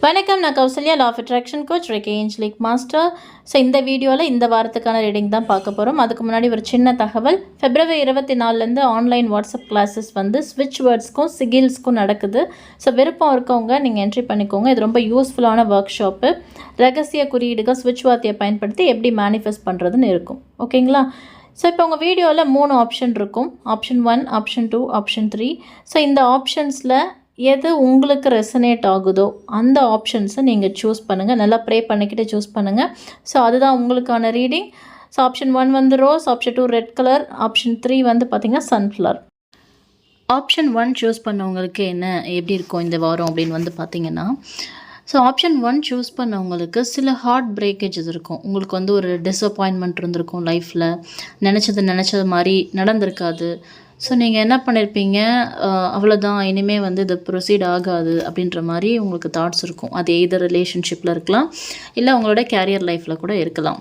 வணக்கம் நான் Kausalya law of attraction coach reiki angelic master so இந்த வீடியோவில் இந்த வாரத்துக்கான ரீடிங் தான் பார்க்க போகிறோம் அதுக்கு முன்னாடி ஒரு சின்ன தகவல். பிப்ரவரி இருபத்தி நாலுலேருந்து ஆன்லைன் வாட்ஸ்அப் கிளாஸஸ் வந்து ஸ்விட்ச் வேர்ட்ஸ்க்கும் சிகில்ஸ்க்கும் நடக்குது. ஸோ விருப்பம் இருக்கவங்க நீங்கள் என்ட்ரி பண்ணிக்கோங்க. இது ரொம்ப யூஸ்ஃபுல்லான ஒர்க் ஷாப்பு ரகசிய குறியீடுகள் ஸ்விட்ச் வார்த்தையை பயன்படுத்தி எப்படி மேனிஃபெஸ்ட் பண்ணுறதுன்னு இருக்கும். ஓகேங்களா ஸோ இப்போ உங்கள் வீடியோவில் மூணு ஆப்ஷன் இருக்கும். Option one option two option three so இந்த ஆப்ஷன்ஸில் எது உங்களுக்கு ரெசனேட் ஆகுதோ அந்த ஆப்ஷன்ஸை நீங்கள் சூஸ் பண்ணுங்கள் நல்லா ப்ரே பண்ணிக்கிட்டு சூஸ் பண்ணுங்கள் ஸோ அதுதான் உங்களுக்கான ரீடிங் ஸோ ஆப்ஷன் ஒன் வந்து rose option two red colour option three வந்து பார்த்திங்கன்னா சன்ஃப்ளவர் ஆப்ஷன் ஒன் சூஸ் பண்ணவங்களுக்கு என்ன எப்படி இருக்கும் இந்த வாரம் அப்படின்னு வந்து பார்த்தீங்கன்னா ஸோ ஆப்ஷன் ஒன் சூஸ் பண்ணவங்களுக்கு சில ஹார்ட் பிரேக்கேஜஸ் இருக்கும். உங்களுக்கு வந்து ஒரு டிஸப்பாயின்மெண்ட் இருந்திருக்கும் லைஃப்பில் நினச்சது நினச்சது மாதிரி நடந்திருக்காது. ஸோ நீங்கள் என்ன பண்ணியிருப்பீங்க அவ்வளோதான் இனிமேல் வந்து இது ப்ரொசீட் ஆகாது அப்படின்ற மாதிரி உங்களுக்கு தாட்ஸ் இருக்கும். அது எய்தர் ரிலேஷன்ஷிப்பில் இருக்கலாம் இல்லை உங்களோட கேரியர் லைஃப்பில் கூட இருக்கலாம்.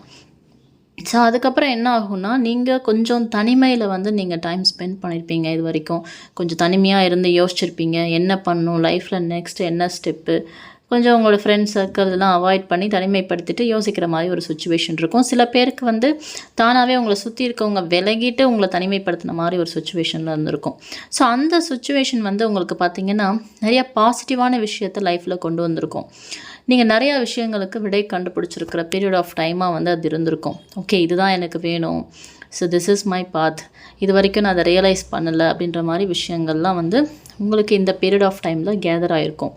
ஸோ அதுக்கப்புறம் என்ன ஆகும்னா நீங்கள் கொஞ்சம் தனிமையில் வந்து நீங்கள் டைம் ஸ்பெண்ட் பண்ணியிருப்பீங்க இது வரைக்கும். கொஞ்சம் தனிமையாக இருந்து யோசிச்சிருப்பீங்க. என்ன பண்ணணும் லைஃப்பில் நெக்ஸ்ட் என்ன ஸ்டெப்பு கொஞ்சம் உங்களோட ஃப்ரெண்ட்ஸ் சர்க்கிள் இதெல்லாம் அவாய்ட் பண்ணி தனிமைப்படுத்திட்டு யோசிக்கிற மாதிரி ஒரு சுச்சுவேஷன் இருக்கும். சில பேருக்கு வந்து தானாகவே உங்களை சுற்றி இருக்கவங்க விலகிட்டு உங்களை தனிமைப்படுத்தின மாதிரி ஒரு சுச்சுவேஷனில் இருந்திருக்கும். ஸோ அந்த சுச்சுவேஷன் வந்து உங்களுக்கு பார்த்திங்கன்னா நிறைய பாசிட்டிவான விஷயத்தை லைஃப்பில் கொண்டு வந்திருக்கும். நீங்கள் நிறையா விஷயங்களுக்கு விடை கண்டுபிடிச்சிருக்கிற பீரியட் ஆஃப் டைமாக வந்து அது இருந்திருக்கும். ஓகே இதுதான் எனக்கு வேணும். So this is my path இது வரைக்கும் நான் அதை ரியலைஸ் பண்ணலை அப்படின்ற மாதிரி விஷயங்கள்லாம் வந்து உங்களுக்கு இந்த பீரியட் ஆஃப் டைமில் கேதர் ஆகிருக்கும்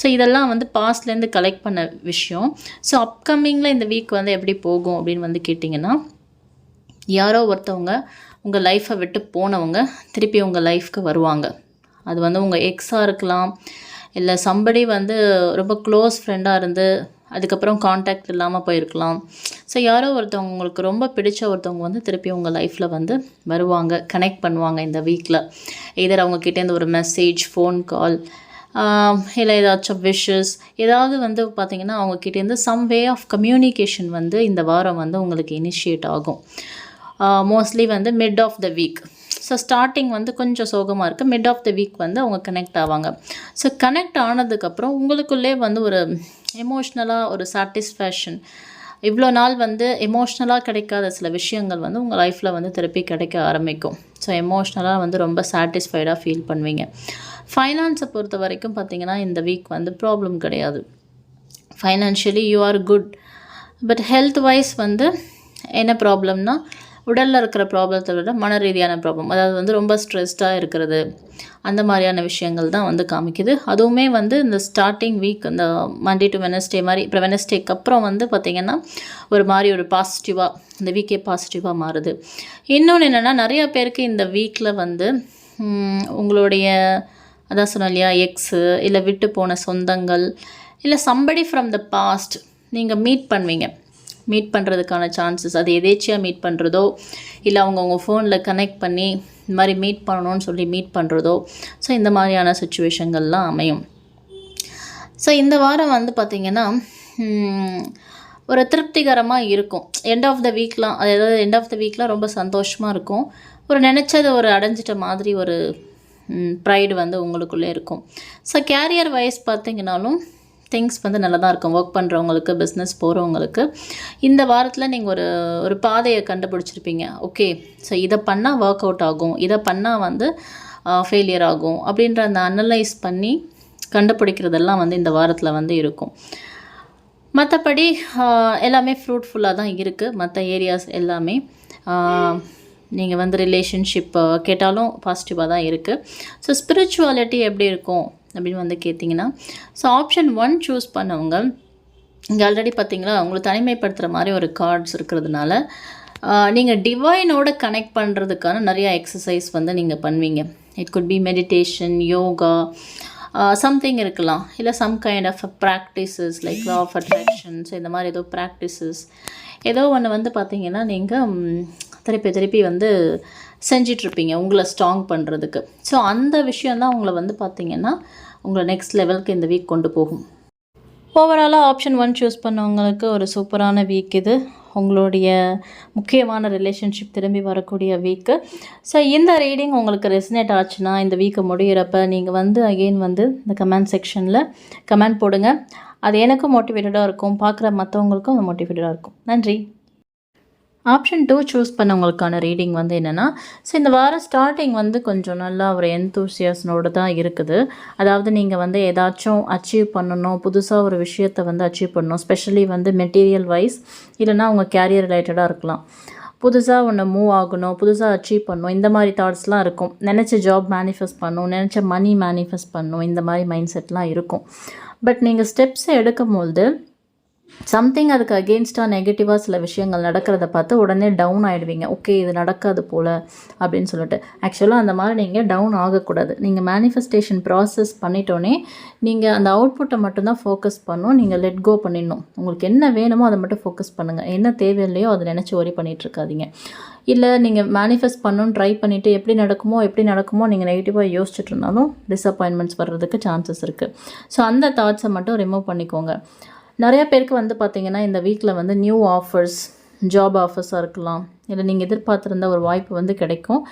ஸோ இதெல்லாம் வந்து பாஸ்ட்லேருந்து கலெக்ட் பண்ண விஷயம். ஸோ அப்கமிங்கில் இந்த வீக் வந்து எப்படி போகும் அப்படின்னு வந்து கேட்டிங்கன்னா யாரோ ஒருத்தவங்க உங்கள் லைஃப்பை விட்டு போனவங்க திருப்பி உங்கள் லைஃப்க்கு வருவாங்க. அது வந்து உங்கள் எக்ஸாக இருக்கலாம். இல்லை சம்படி வந்து ரொம்ப க்ளோஸ் ஃப்ரெண்டாக இருந்து அதுக்கப்புறம் காண்டாக்ட் இல்லாமல் போயிருக்கலாம். ஸோ யாரோ ஒருத்தவங்க உங்களுக்கு ரொம்ப பிடிச்ச ஒருத்தவங்க வந்து திருப்பி உங்கள் லைஃப்பில் வந்து வருவாங்க கனெக்ட் பண்ணுவாங்க இந்த வீக்கில் எதர் அவங்கக்கிட்டேருந்து ஒரு மெசேஜ் ஃபோன் கால் இல்லை ஏதாச்சும் விஷஸ் ஏதாவது வந்து பார்த்திங்கன்னா அவங்கக்கிட்டேருந்து சம் வே ஆஃப் கம்யூனிகேஷன் வந்து இந்த வாரம் வந்து உங்களுக்கு இனிஷியேட் ஆகும். மோஸ்ட்லி வந்து mid of the week so starting வந்து கொஞ்சம் சோகமாக இருக்குது மிட் ஆஃப் த வீக் வந்து அவங்க கனெக்ட் ஆவாங்க. ஸோ கனெக்ட் ஆனதுக்கப்புறம் உங்களுக்குள்ளே வந்து ஒரு எமோஷ்னலாக ஒரு சாட்டிஸ்ஃபேக்ஷன் இவ்வளோ நாள் வந்து எமோஷ்னலாக கிடைக்காத சில விஷயங்கள் வந்து உங்கள் லைஃப்பில் வந்து திருப்பி கிடைக்க ஆரம்பிக்கும். ஸோ எமோஷ்னலாக வந்து ரொம்ப சாட்டிஸ்ஃபைடாக ஃபீல் பண்ணுவீங்க. ஃபைனான்ஸை பொறுத்த வரைக்கும் பார்த்தீங்கன்னா இந்த வீக் வந்து ப்ராப்ளம் கிடையாது. Financially you are good but health wise வந்து என்ன ப்ராப்ளம்னா உடலில் இருக்கிற ப்ராப்ளத்தை விட மன ரீதியான ப்ராப்ளம் அதாவது வந்து ரொம்ப ஸ்ட்ரெஸ்டாக இருக்கிறது. அந்த மாதிரியான விஷயங்கள் தான் வந்து காமிக்குது. அதுவுமே வந்து இந்த ஸ்டார்டிங் வீக் இந்த மண்டே டு வெனஸ்டே மாதிரி இப்போ வெனஸ்டேக்கு அப்புறம் வந்து பார்த்திங்கன்னா ஒரு மாதிரி ஒரு பாசிட்டிவாக இந்த வீக்கே பாசிட்டிவாக மாறுது. இன்னொன்று என்னென்னா நிறைய பேருக்கு இந்த வீக்கில் வந்து உங்களுடைய அதான் சொன்னோம் இல்லையா எக்ஸு இல்லை விட்டு போன சொந்தங்கள் இல்லை சம்படி ஃப்ரம் த பாஸ்ட் நீங்கள் மீட் பண்ணுவீங்க. மீட் பண்ணுறதுக்கான சான்சஸ் அது எதேச்சியாக மீட் பண்ணுறதோ இல்லை அவங்க உங்கள் ஃபோனில் கனெக்ட் பண்ணி இந்த மாதிரி மீட் பண்ணணும்னு சொல்லி மீட் பண்ணுறதோ ஸோ இந்த மாதிரியான சுச்சுவேஷங்கள்லாம் அமையும். ஸோ இந்த வாரம் வந்து பார்த்திங்கன்னா ஒரு திருப்திகரமாக இருக்கும். எண்ட் ஆஃப் த வீக்லாம் அதாவது எண்ட் ஆஃப் த வீக்லாம் ரொம்ப சந்தோஷமாக இருக்கும். ஒரு நினச்சது ஒரு அடைஞ்சிட்ட மாதிரி ஒரு ப்ரைடு வந்து உங்களுக்குள்ளே இருக்கும். ஸோ கேரியர் வைஸ் பார்த்திங்கனாலும் திங்ஸ் வந்து நல்லா தான் இருக்கும். ஒர்க் பண்ணுறவங்களுக்கு பிஸ்னஸ் போகிறவங்களுக்கு இந்த வாரத்தில் நீங்கள் ஒரு ஒரு பாதையை கண்டுபிடிச்சிருப்பீங்க. ஓகே ஸோ இதை பண்ணால் ஒர்க் அவுட் ஆகும். இதை பண்ணால் வந்து ஃபெயிலியர் ஆகும். அப்படின்ற அந்த அனலைஸ் பண்ணி கண்டுபிடிக்கிறதெல்லாம் வந்து இந்த வாரத்தில் வந்து இருக்கும். மற்றபடி எல்லாமே ஃப்ரூட்ஃபுல்லாக தான் இருக்குது மற்ற ஏரியாஸ் எல்லாமே நீங்கள் வந்து ரிலேஷன்ஷிப் கேட்டாலும் பாசிட்டிவாக தான் இருக்குது ஸோ ஸ்பிரிச்சுவாலிட்டி எப்படி இருக்கும்? அப்படின்னு வந்து கேட்டிங்கன்னா ஸோ ஆப்ஷன் ஒன் சூஸ் பண்ணவங்க இங்கே ஆல்ரெடி பார்த்தீங்களா உங்களை தனிமைப்படுத்துகிற மாதிரி ஒரு கார்ட்ஸ் இருக்கிறதுனால நீங்கள் டிவைனோட கனெக்ட் பண்ணுறதுக்கான நிறையா எக்ஸசைஸ் வந்து நீங்கள் பண்ணுவீங்க. It could be meditation yoga something இருக்கலாம். இல்லை some kind of practices like law of attractions இந்த மாதிரி ஏதோ ப்ராக்டிசஸ் ஏதோ ஒன்று வந்து பார்த்தீங்கன்னா நீங்கள் திருப்பி திருப்பி வந்து செஞ்சிட்ருப்பீங்க உங்களை ஸ்ட்ராங் பண்ணுறதுக்கு ஸோ அந்த விஷயந்தான் உங்களை வந்து பார்த்திங்கன்னா உங்களை நெக்ஸ்ட் லெவலுக்கு இந்த வீக் கொண்டு போகும். ஓவராலாக ஆப்ஷன் ஒன் சூஸ் பண்ணவங்களுக்கு ஒரு சூப்பரான வீக் இது. உங்களுடைய முக்கியமான ரிலேஷன்ஷிப் திரும்பி வரக்கூடிய வீக்கு ஸோ இந்த ரீடிங் உங்களுக்கு ரெசினேட் ஆச்சுன்னா இந்த வீக்கு முடியிறப்ப நீங்கள் வந்து அகெயின் வந்து இந்த கமெண்ட் செக்ஷனில் கமெண்ட் போடுங்க. அது எனக்கும் மோட்டிவேட்டடாக இருக்கும் பார்க்குற மற்றவங்களுக்கும் அது மோட்டிவேட்டடாக இருக்கும். நன்றி. ஆப்ஷன் டூ சூஸ் பண்ணவங்களுக்கான ரீடிங் வந்து என்னென்னா ஸோ இந்த வாரம் ஸ்டார்டிங் வந்து கொஞ்சம் நல்லா ஒரு என்தூசியஸ்னோடு தான் இருக்குது. அதாவது நீங்கள் வந்து ஏதாச்சும் அச்சீவ் பண்ணணும் புதுசாக ஒரு விஷயத்தை வந்து அச்சீவ் பண்ணணும் ஸ்பெஷலி வந்து மெட்டீரியல் வைஸ் இல்லைன்னா உங்கள் கேரியர் ரிலேட்டடாக இருக்கலாம். புதுசாக ஒன்று மூவ் ஆகணும் புதுசாக அச்சீவ் பண்ணணும் இந்த மாதிரி தாட்ஸ்லாம் இருக்கும். நினச்ச ஜாப் மேனிஃபெஸ்ட் பண்ணணும் நினச்ச மணி மேனிஃபெஸ்ட் பண்ணணும் இந்த மாதிரி மைண்ட் செட்லாம் இருக்கும். பட் நீங்கள் ஸ்டெப்ஸை எடுக்கும்போது சம்திங் அதுக்கு அகெயின்ஸ்டாக நெகட்டிவாக சில விஷயங்கள் நடக்கிறத பார்த்து உடனே டவுன் ஆகிடுவீங்க ஓகே இது நடக்காது போல் அப்படின்னு சொல்லிட்டு. ஆக்சுவலாக அந்த மாதிரி நீங்கள் டவுன் ஆகக்கூடாது. நீங்கள் மேனிஃபெஸ்டேஷன் ப்ராசஸ் பண்ணிட்டோன்னே நீங்கள் அந்த அவுட்புட்டை மட்டும்தான் ஃபோக்கஸ் பண்ணணும் நீங்கள் லெட் கோ பண்ணிடணும். உங்களுக்கு என்ன வேணுமோ அதை மட்டும் ஃபோக்கஸ் பண்ணுங்கள் என்ன தேவையில்லையோ அதை நினச்சி ஒரி பண்ணிகிட்டு இருக்காதீங்க. இல்லை நீங்கள் மேனிஃபெஸ்ட் பண்ணணும்னு ட்ரை பண்ணிவிட்டு எப்படி நடக்குமோ எப்படி நடக்குமோ நீங்கள் நெகட்டிவாக யோசிச்சுட்டு இருந்தாலும் டிஸப்பாயின்மெண்ட்ஸ் வர்றதுக்கு சான்சஸ் இருக்குது ஸோ அந்த தாட்ஸை மட்டும் ரிமூவ் பண்ணிக்கோங்க. நிறையா பேருக்கு வந்து பார்த்திங்கன்னா இந்த வீக்கில் வந்து நியூ ஆஃபர்ஸ் ஜாப் ஆஃபர்ஸாக இருக்கலாம். இல்லை நீங்கள் எதிர்பார்த்துருந்த ஒரு வாய்ப்பு வந்து கிடைக்கும்.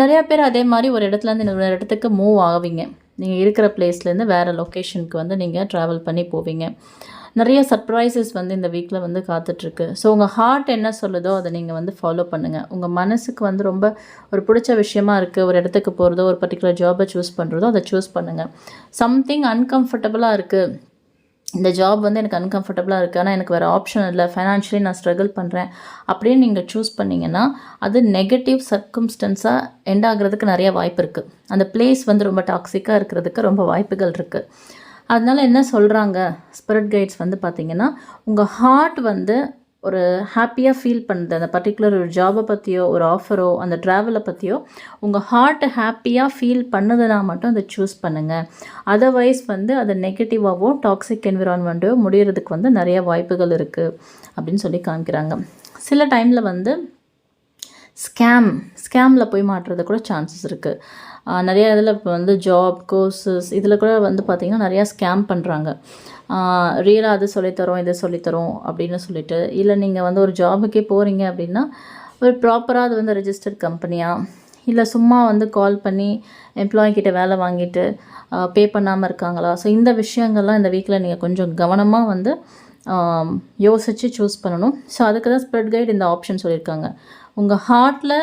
நிறையா பேர் அதே மாதிரி ஒரு இடத்துலேருந்து இன்னொரு இடத்துக்கு மூவ் ஆவீங்க. நீங்கள் இருக்கிற பிளேஸ்லேருந்து வேறு லொக்கேஷனுக்கு வந்து நீங்கள் ட்ராவல் பண்ணி போவீங்க. நிறைய சர்ப்ரைசஸ் வந்து இந்த வீக்கில் வந்து காத்துட்ருக்கு. ஸோ உங்கள் ஹார்ட் என்ன சொல்லுதோ அதை நீங்கள் வந்து ஃபாலோ பண்ணுங்கள் உங்கள் மனசுக்கு வந்து ரொம்ப ஒரு பிடிச்ச விஷயமா இருக்குது ஒரு இடத்துக்கு போகிறதோ ஒரு பர்டிகுலர் ஜாபை சூஸ் பண்ணுறதோ அதை சூஸ் பண்ணுங்கள் சம்திங் அன்கம்ஃபர்டபுளாக இருக்குது இந்த ஜாப் வந்து எனக்கு அன்கம்ஃபர்டபுளாக இருக்குது ஆனால் எனக்கு வேறு ஆப்ஷன் இல்லை. ஃபைனான்ஷியலி நான் ஸ்ட்ரகிள் பண்ணுறேன் அப்படின்னு நீங்கள் சூஸ் பண்ணிங்கன்னா அது நெகட்டிவ் சர்க்கம்ஸ்டன்ஸாக எண்ட் ஆகிறதுக்கு நிறைய வாய்ப்பு இருக்குது அந்த பிளேஸ் வந்து ரொம்ப டாக்ஸிக்காக இருக்கிறதுக்கு ரொம்ப வாய்ப்புகள் இருக்குது அதனால் என்ன சொல்கிறாங்க ஸ்பிரிட் கைட்ஸ் வந்து பார்த்திங்கன்னா உங்கள் ஹார்ட் வந்து ஒரு ஹாப்பியாக ஃபீல் பண்ணுது அந்த பர்டிகுலர் ஒரு ஜாபை பற்றியோ ஒரு ஆஃபரோ அந்த ட்ராவலை பற்றியோ உங்கள் ஹார்ட்டை ஹாப்பியாக ஃபீல் பண்ணதுனா மட்டும் அதை சூஸ் பண்ணுங்கள் அதர்வைஸ் வந்து அதை நெகட்டிவாகவோ டாக்ஸிக் என்விரான்மெண்ட்டோ முடிகிறதுக்கு வந்து நிறைய வாய்ப்புகள் இருக்குது அப்படின்னு சொல்லி காமிக்கிறாங்க. சில டைமில் வந்து ஸ்கேம் ஸ்கேமில் போய் மாட்டுறது கூட சான்சஸ் இருக்குது நிறைய இதில் இப்போ வந்து ஜாப் கோர்சஸ் இதில் கூட வந்து பார்த்திங்கன்னா நிறையா ஸ்கேம் பண்ணுறாங்க ரியலாக அது சொல்லித்தரோம் இதை சொல்லித்தரோம் அப்படின்னு சொல்லிட்டு இல்லை நீங்கள் வந்து ஒரு ஜாபுக்கே போகிறீங்க அப்படின்னா ஒரு ப்ராப்பராக அது வந்து ரெஜிஸ்டர்ட் கம்பெனியாக இல்லை சும்மா வந்து கால் பண்ணி எம்ப்ளாய்கிட்ட வேலை வாங்கிட்டு பே பண்ணாமல் இருக்காங்களா? ஸோ இந்த விஷயங்கள்லாம் இந்த வீக்கில் நீங்கள் கொஞ்சம் கவனமாக வந்து யோசித்து சூஸ் பண்ணணும். ஸோ அதுக்கு தான் ஸ்ப்ரெட் கைட் இந்த ஆப்ஷன் சொல்லியிருக்காங்க. உங்கள் ஹார்ட்டில்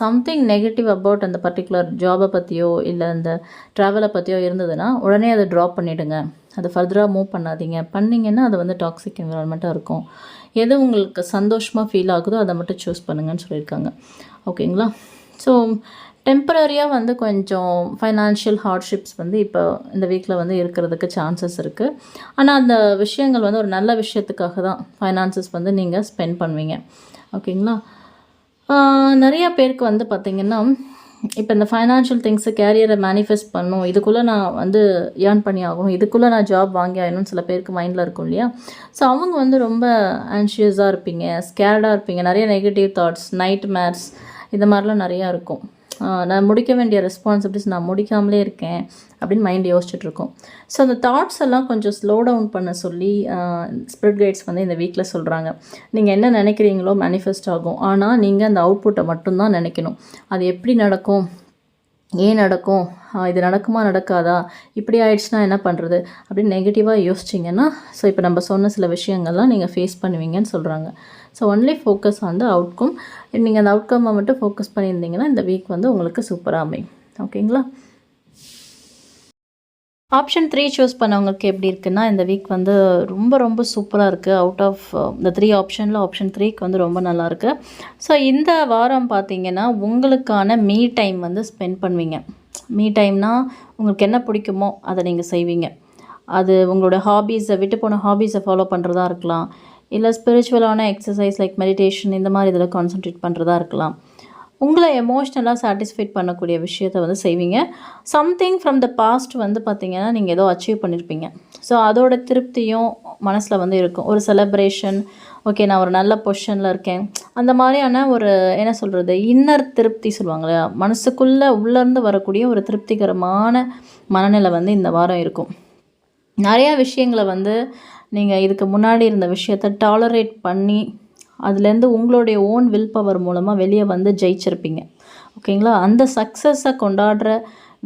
சம்திங் நெகட்டிவ் அபவுட் அந்த பர்டிகுலர் ஜாபை பற்றியோ இல்லை அந்த ட்ராவலை பற்றியோ இருந்ததுன்னா உடனே அதை ட்ராப் பண்ணிவிடுங்க அதை ஃபர்தராக மூவ் பண்ணாதீங்க. பண்ணிங்கன்னா அது வந்து டாக்ஸிக் என்விரான்மெண்ட்டாக இருக்கும். எது உங்களுக்கு சந்தோஷமாக ஃபீல் ஆகுதோ அதை மட்டும் சூஸ் பண்ணுங்கன்னு சொல்லியிருக்காங்க. ஓகேங்களா ஸோ டெம்பரரியாக வந்து கொஞ்சம் ஃபைனான்ஷியல் ஹார்ட்ஷிப்ஸ் வந்து இப்போ இந்த வீக்கில் வந்து இருக்கிறதுக்கு சான்சஸ் இருக்குது ஆனால் அந்த விஷயங்கள் வந்து ஒரு நல்ல விஷயத்துக்காக தான் ஃபைனான்சஸ் வந்து நீங்கள் ஸ்பெண்ட் பண்ணுவீங்க. ஓகேங்களா நிறையா பேருக்கு வந்து பார்த்திங்கன்னா இப்போ இந்த ஃபைனான்ஷியல் திங்ஸை கேரியரை மேனிஃபெஸ்ட் பண்ணும். இதுக்குள்ளே நான் வந்து ஏர்ன் பண்ணி ஆகணும். இதுக்குள்ளே நான் ஜாப் வாங்கி ஆகணும்னு சில பேருக்கு மைண்டில் இருக்கும் இல்லையா? ஸோ அவங்க வந்து ரொம்ப ஆன்ஷியஸாக இருப்பீங்க ஸ்கேர்டாக இருப்பீங்க. நிறைய நெகட்டிவ் தாட்ஸ் நைட் மேர்ஸ் இந்த மாதிரிலாம் நிறையா இருக்கும். நான் முடிக்க வேண்டிய ரெஸ்பான்சிபிலிட்டிஸ் நான் முடிக்காமலே இருக்கேன் அப்படின்னு மைண்ட் யோசிச்சுட்ருக்கோம். ஸோ அந்த தாட்ஸ் எல்லாம் கொஞ்சம் ஸ்லோ டவுன் பண்ண சொல்லி ஸ்பிரிட் கைட்ஸ் வந்து இந்த வீக்கில் சொல்கிறாங்க நீங்கள் என்ன நினைக்கிறீங்களோ மேனிஃபெஸ்ட் ஆகும். ஆனால் நீங்கள் அந்த அவுட்புட்டை மட்டும்தான் நினைக்கணும். அது எப்படி நடக்கும்? ஏன் நடக்கும்? இது நடக்குமா நடக்காதா? இப்படி ஆயிடுச்சுன்னா என்ன பண்ணுறது அப்படின்னு நெகட்டிவாக யோசிச்சிங்கன்னா ஸோ இப்போ நம்ம சொன்ன சில விஷயங்கள்லாம் நீங்கள் ஃபேஸ் பண்ணுவீங்கன்னு சொல்கிறாங்க so only focus on the outcome நீங்கள் அந்த அவுட்கம்மை மட்டும் ஃபோக்கஸ் பண்ணியிருந்தீங்கன்னா இந்த வீக் வந்து உங்களுக்கு சூப்பராக அமையும். ஓகேங்களா? ஆப்ஷன் த்ரீ சூஸ் பண்ணவங்களுக்கு எப்படி இருக்குன்னா இந்த வீக் வந்து ரொம்ப ரொம்ப சூப்பராக இருக்குது அவுட் ஆஃப் இந்த த்ரீ ஆப்ஷனில் ஆப்ஷன் த்ரீக்கு வந்து ரொம்ப நல்லாயிருக்கு ஸோ இந்த வாரம் பார்த்தீங்கன்னா உங்களுக்கான மீ டைம் வந்து ஸ்பெண்ட் பண்ணுவீங்க. மீ டைம்னால் உங்களுக்கு என்ன பிடிக்குமோ அதை நீங்கள் செய்வீங்க. அது உங்களோட ஹாபீஸை விட்டு போன ஹாபீஸை ஃபாலோ பண்ணுறதா இருக்கலாம். இல்லை ஸ்பிரிச்சுவலான எக்ஸசைஸ் லைக் மெடிடேஷன் இந்த மாதிரி இதில் கான்சன்ட்ரேட் பண்ணுறதா இருக்கலாம். உங்களை எமோஷ்னலாக சாட்டிஸ்ஃபைட் பண்ணக்கூடிய விஷயத்த வந்து செய்வீங்க. சம்திங் ஃப்ரம் த பாஸ்ட் வந்து பார்த்திங்கன்னா நீங்கள் ஏதோ அச்சீவ் பண்ணியிருப்பீங்க ஸோ அதோட திருப்தியும் மனசில் வந்து இருக்கும். ஒரு செலப்ரேஷன் ஓகே நான் ஒரு நல்ல பொசிஷனில் இருக்கேன். அந்த மாதிரியான ஒரு என்ன சொல்கிறது இன்னர் திருப்தி சொல்லுவாங்க இல்லையா? மனசுக்குள்ளே உள்ளேருந்து வரக்கூடிய ஒரு திருப்திகரமான மனநிலை வந்து இந்த வாரம் இருக்கும். நிறையா விஷயங்களை வந்து நீங்கள் இதுக்கு முன்னாடி இருந்த விஷயத்த டாலரேட் பண்ணி அதுலேருந்து உங்களுடைய ஓன் வில் பவர் மூலமாக வெளியே வந்து ஜெயிச்சிருப்பீங்க. ஓகேங்களா? அந்த சக்ஸஸை கொண்டாடுற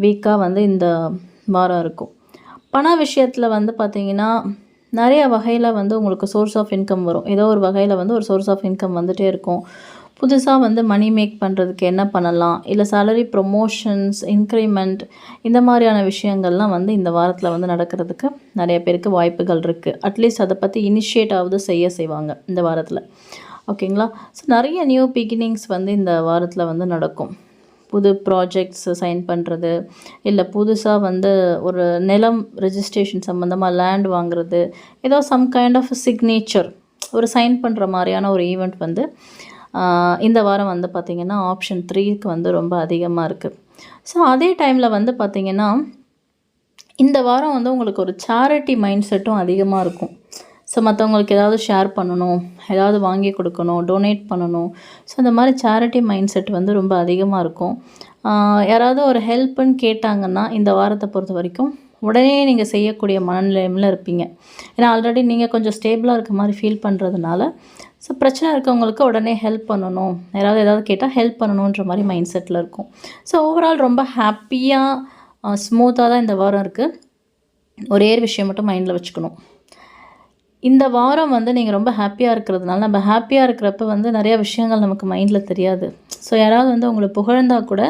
வீக்காக வந்து இந்த வாரம் இருக்கும். பண விஷயத்தில் வந்து பார்த்திங்கன்னா நிறைய வகையில் வந்து உங்களுக்கு சோர்ஸ் ஆஃப் இன்கம் வரும். ஏதோ ஒரு வகையில் வந்து ஒரு சோர்ஸ் ஆஃப் இன்கம் வந்துகிட்டே இருக்கும். புதுசாக வந்து மணி மேக் பண்ணுறதுக்கு என்ன பண்ணலாம்? இல்லை சேலரி ப்ரொமோஷன்ஸ் இன்க்ரிமெண்ட் இந்த மாதிரியான விஷயங்கள்லாம் வந்து இந்த வாரத்தில் வந்து நடக்கிறதுக்கு நிறைய பேருக்கு வாய்ப்புகள் இருக்குது அட்லீஸ்ட் அதை பற்றி இனிஷியேட் ஆகுது செய்ய செய்வாங்க இந்த வாரத்தில். ஓகேங்களா ஸோ நிறைய நியூ பிகினிங்ஸ் வந்து இந்த வாரத்தில் வந்து நடக்கும். புது ப்ராஜெக்ட்ஸ் சைன் பண்ணுறது இல்லை புதுசாக வந்து ஒரு நிலம் ரெஜிஸ்ட்ரேஷன் சம்மந்தமாக லேண்ட் வாங்குறது ஏதோ சம் கைண்ட் ஆஃப் சிக்னேச்சர் ஒரு சைன் பண்ணுற மாதிரியான ஒரு ஈவெண்ட் வந்து இந்த வாரம் வந்து பார்த்திங்கன்னா ஆப்ஷன் த்ரீக்கு வந்து ரொம்ப அதிகமாக இருக்குது ஸோ அதே டைமில் வந்து பார்த்திங்கன்னா இந்த வாரம் வந்து உங்களுக்கு ஒரு சேரிட்டி மைண்ட் செட்டும் அதிகமாக இருக்கும். ஸோ மற்றவங்களுக்கு ஏதாவது ஷேர் பண்ணணும் ஏதாவது வாங்கி கொடுக்கணும் டொனேட் பண்ணணும். ஸோ இந்த மாதிரி சேரிட்டி மைண்ட் செட் வந்து ரொம்ப அதிகமாக இருக்கும். யாராவது ஒரு ஹெல்ப்புன்னு கேட்டாங்கன்னா இந்த வாரத்தை பொறுத்த வரைக்கும் உடனே நீங்கள் செய்யக்கூடிய மனநிலையமில் இருப்பீங்க. ஏன்னா ஆல்ரெடி நீங்கள் கொஞ்சம் ஸ்டேபிளாக இருக்க மாதிரி ஃபீல் பண்ணுறதுனால ஸோ பிரச்சனை இருக்கவங்களுக்கு உடனே ஹெல்ப் பண்ணணும். யாராவது ஏதாவது கேட்டால் ஹெல்ப் பண்ணணுன்ற மாதிரி மைண்ட் செட்டில் இருக்கும். ஸோ ஓவரால் ரொம்ப ஹாப்பியாக ஸ்மூத்தாக தான் இந்த வாரம் இருக்குது ஒரே ஒரு விஷயம் மட்டும் மைண்டில் வச்சுக்கணும். இந்த வாரம் வந்து நீங்கள் ரொம்ப ஹாப்பியாக இருக்கிறதுனால நம்ம ஹாப்பியாக இருக்கிறப்ப வந்து நிறையா விஷயங்கள் நமக்கு மைண்டில் தெரியாது. ஸோ யாராவது வந்து உங்களை புகழ்ந்தால் கூட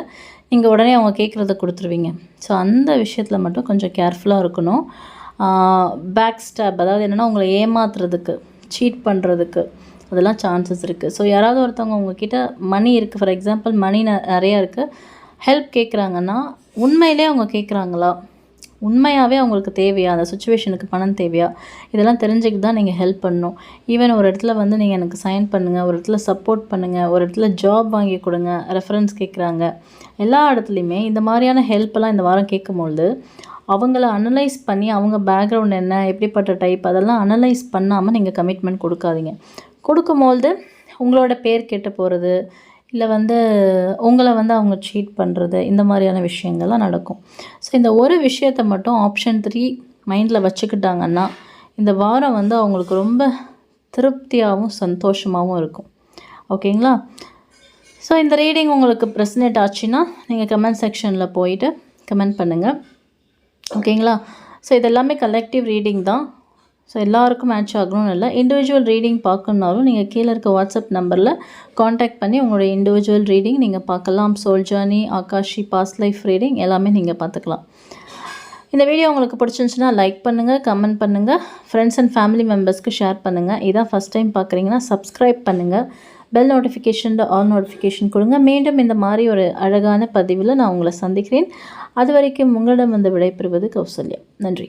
நீங்கள் உடனே அவங்க கேட்குறத கொடுத்துருவீங்க. ஸோ அந்த விஷயத்தில் மட்டும் கொஞ்சம் கேர்ஃபுல்லாக இருக்கணும். பேக் ஸ்டாப் அதாவது என்னென்னா உங்களை ஏமாத்துறதுக்கு சீட் பண்ணுறதுக்கு அதெல்லாம் சான்சஸ் இருக்குது ஸோ யாராவது ஒருத்தவங்க உங்ககிட்ட மணி இருக்குது ஃபார் எக்ஸாம்பிள் மணி நிறையா இருக்குது ஹெல்ப் கேட்குறாங்கன்னா உண்மையிலே அவங்க கேட்குறாங்களா உண்மையாகவே அவங்களுக்கு தேவையா? அந்த சுச்சுவேஷனுக்கு பணம் தேவையா? இதெல்லாம் தெரிஞ்சுக்கிட்டு தான் நீங்கள் ஹெல்ப் பண்ணணும். ஈவன் ஒரு இடத்துல வந்து நீங்கள் எனக்கு சைன் பண்ணுங்கள் ஒரு இடத்துல சப்போர்ட் பண்ணுங்கள் ஒரு இடத்துல ஜாப் வாங்கி கொடுங்க ரெஃபரன்ஸ் கேட்குறாங்க எல்லா இடத்துலையுமே இந்த மாதிரியான ஹெல்ப்பெல்லாம் இந்த வாரம் கேட்கும்பொழுது அவங்கள அனலைஸ் பண்ணி அவங்க பேக்ரவுண்ட் என்ன எப்படிப்பட்ட டைப் அதெல்லாம் அனலைஸ் பண்ணாமல் நீங்கள் கமிட்மெண்ட் கொடுக்காதீங்க. கொடுக்கும்போது உங்களோட பேர் கெட்டு போகிறது இல்லை வந்து உங்களை வந்து அவங்க சீட் பண்ணுறது இந்த மாதிரியான விஷயங்கள்லாம் நடக்கும். ஸோ இந்த ஒரு விஷயத்தை மட்டும் ஆப்ஷன் த்ரீ மைண்டில் வச்சுக்கிட்டாங்கன்னா இந்த வாரம் வந்து அவங்களுக்கு ரொம்ப திருப்தியாகவும் சந்தோஷமாகவும் இருக்கும். ஓகேங்களா ஸோ இந்த ரீடிங் உங்களுக்கு ப்ரெசனேட் ஆச்சுன்னா நீங்கள் கமெண்ட் செக்ஷனில் போயிட்டு கமெண்ட் பண்ணுங்கள் ஓகேங்களா ஸோ இதெல்லாமே கலெக்டிவ் ரீடிங் தான். ஸோ எல்லாருக்கும் மேட்ச் ஆகணும்னு இல்லை. இண்டிவிஜுவல் ரீடிங் பார்க்கணுனாலும் நீங்கள் கீழே இருக்க வாட்ஸ்அப் நம்பரில் காண்டாக்ட் பண்ணி உங்களுடைய இண்டிவிஜுவல் ரீடிங் நீங்கள் பார்க்கலாம். Soul Akashic past life reading எல்லாமே நீங்கள் பார்த்துக்கலாம். இந்த வீடியோ உங்களுக்கு பிடிச்சிருந்துச்சுன்னா லைக் பண்ணுங்கள் கமெண்ட் பண்ணுங்கள் ஃப்ரெண்ட்ஸ் அண்ட் ஃபேமிலி மெம்பர்ஸ்க்கு ஷேர் பண்ணுங்கள் இதான் ஃபஸ்ட் டைம் பார்க்குறீங்கன்னா சப்ஸ்கிரைப் பண்ணுங்கள் பெல் நோட்டிஃபிகேஷனில் ஆல் நோட்டிஃபிகேஷன் கொடுங்க. மீண்டும் இந்த மாதிரி ஒரு அழகான பதிவில் நான் உங்களை சந்திக்கிறேன். அது வரைக்கும் உங்களிடம் வந்து விடைபெறுவது கௌசல்யா. நன்றி.